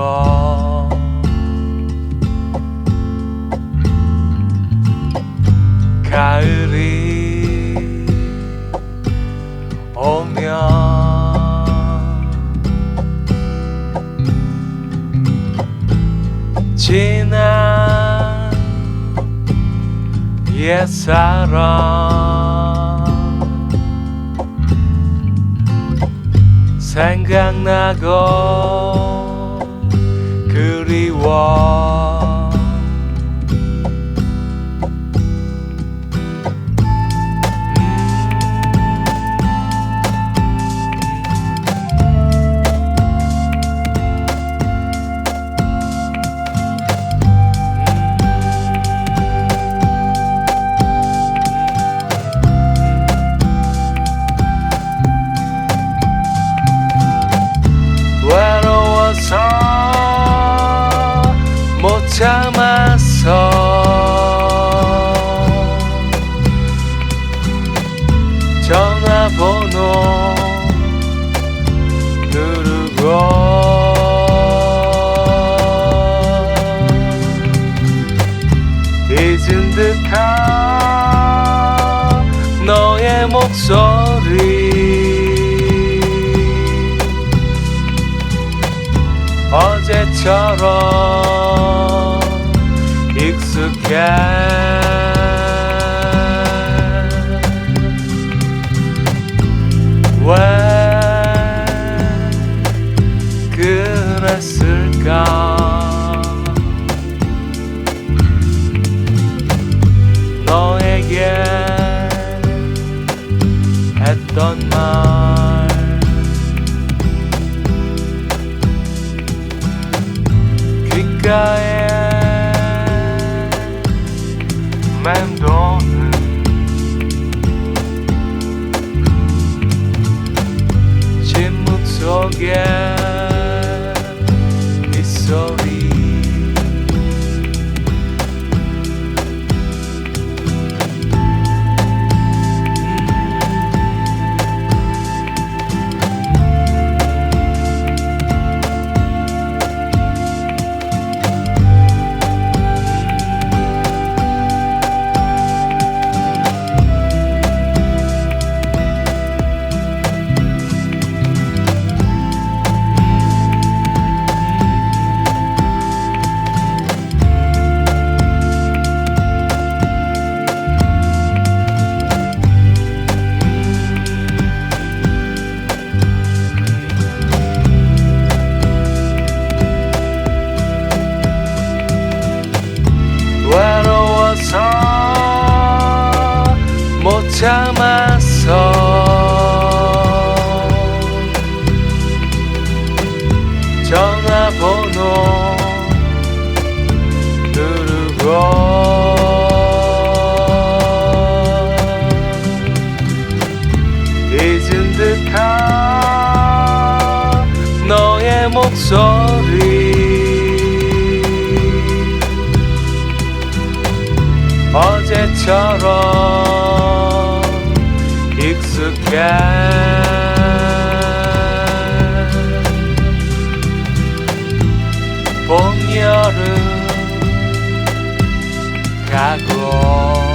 가. 가을이 오면 지난 옛사랑 생각나고 그 참았어 전화번호 누르고 잊은 듯한 너의 목소리 어제처럼 익숙해. 왜 그랬을까? 귓가에 Mendozy Ciemno co gier 누르고 잊은 듯한 너의 목소리. 어제처럼 익숙해. 봄 여름 Chicago.